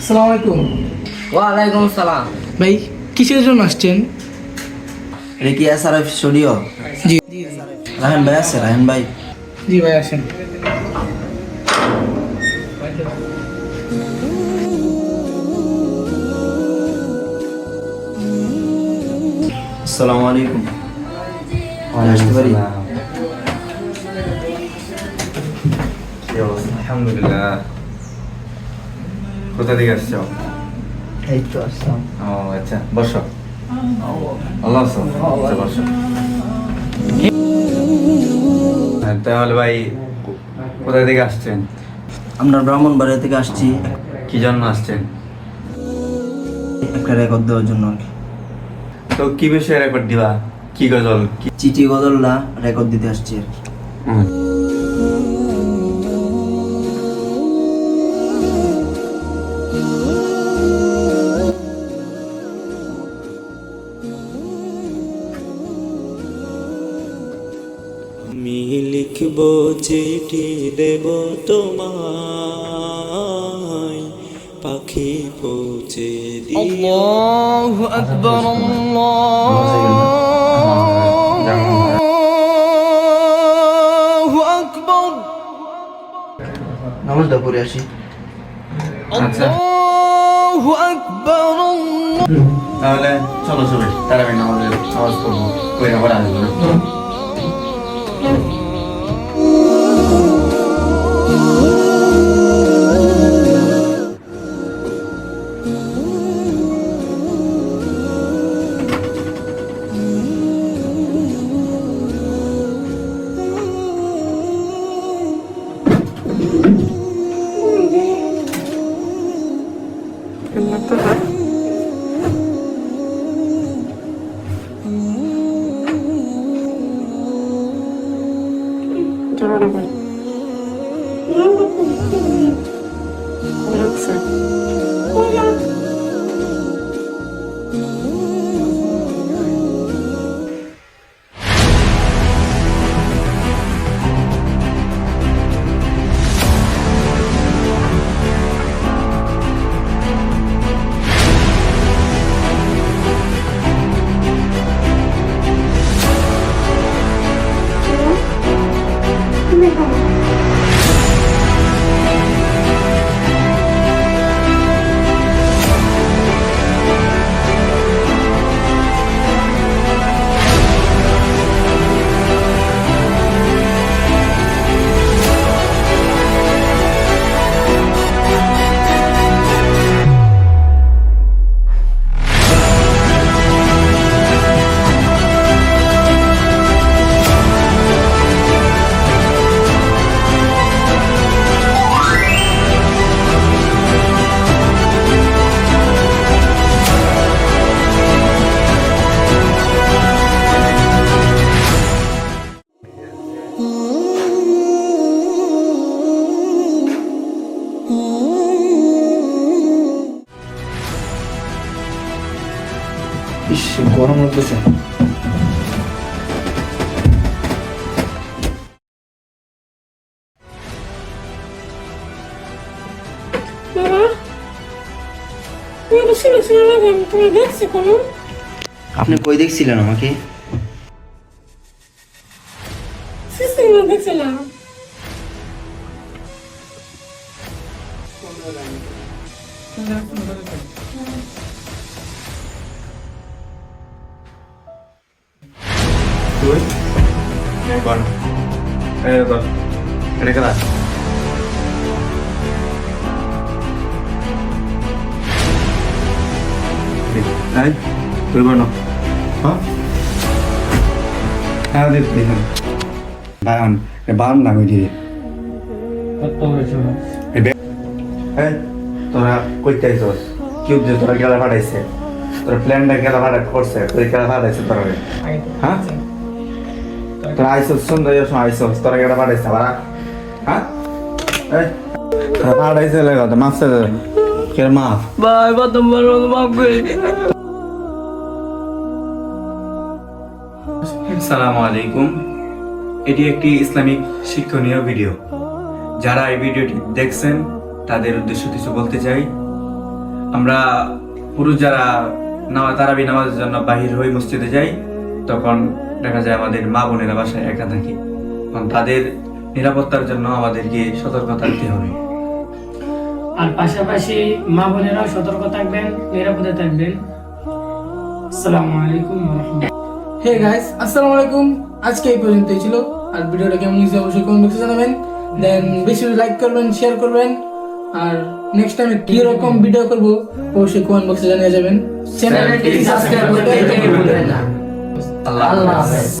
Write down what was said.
আসসালামু আলাইকুম। ওয়ালাইকুম সালাম। ভাই কিসের জন্য আসছেন? এটা কি S R F studio ji. Rahen ভাই আছে রাহেন ভাই। জি ভাই আসেন। আসসালামু আলাইকুম। আসতে পারি? আলহামদুলিল্লাহ। কোথা থেকে আসছো? এই তো আসলাম। ও আচ্ছা বসো। আল্লাহ আচ্ছা বসো। তাহলে ভাই কোথা থেকে আসছেন? আমরা ব্রাহ্মণবাড়িয়া থেকে আসছি। কি জন্য আসছেন? একটা রেকর্ড দেওয়ার জন্য আর কি। তো কি বিষয়ে রেকর্ড দিবা? কি গজল? কি চিঠি গদলটা রেকর্ড দিতে আসছি আর কি। লিখব চিঠি দেব তোমায়। পাখি পৌঁছে দিও। আকবার আসি। আচ্ছা। তাহলে চলো সবাই তারাবি নামাজের আওয়াজ করব কই আবার আসব ইস গরম লাগতেছে বাবা তুমি তো শুনে শুনে লাগে আমি তুমি দেখছি কোনো। আপনি কই দেখছিলেন আমাকে? সিস্টেম দেখছিলাম। এটা কেনা এই তুই বল হ্যাঁ হ্যাঁ দিদি দিদি বায়ন এ বায়ন না কই দিদি এই বে- এই তোরা কইতে আইছস? কি উদ্দেশ্য? তোরা গেলা পাঠাইছে তোর প্ল্যানটা গেলা পাঠা করছে। তুই গেলা পাঠাইছে তোরা হ্যাঁ? তোরা আইসো সুন্দর যাও আইসো তোরা গেলা পাঠাইছে? আবার হ্যাঁ? এই তোরা পাঠাইছে লেগে তো মাফ চাই কে মাফ? ভাই প্রথমবার মতো মাফ করে আসসালামু আলাইকুম। এটি একটি ইসলামিক শিক্ষণীয় ভিডিও। যারা এই ভিডিওটি দেখছেন তাদের উদ্দেশ্য কিছু বলতে চাই। আমরা পুরুষ যারা নামা তারাবি নামাজের জন্য বাহির হয়ে মসজিদে যাই তখন দেখা যায় আমাদের মা বোনেরা বাসায় একা থাকি। তখন তাদের নিরাপত্তার জন্য আমাদেরকে সতর্ক থাকতে হবে। আর পাশাপাশি মা বোনেরাও সতর্ক থাকবেন নিরাপদে থাকবেন। আসসালামু আলাইকুম হে গাইস আসসালামু আলাইকুম। আজকে এই পর্যন্তই ছিল। আর ভিডিওটা কেমন হয়েছে অবশ্যই কমেন্ট বক্সে জানাবেন। দেন বেশি লাইক করবেন শেয়ার করবেন। আর নেক্সট টাইমে কি রকম ভিডিও করব অবশ্যই কমেন্ট বক্সে জানিয়ে যাবেন। চ্যানেলটি সাবস্ক্রাইব করতে ভুলবেন না। আল্লাহ। হাফেজ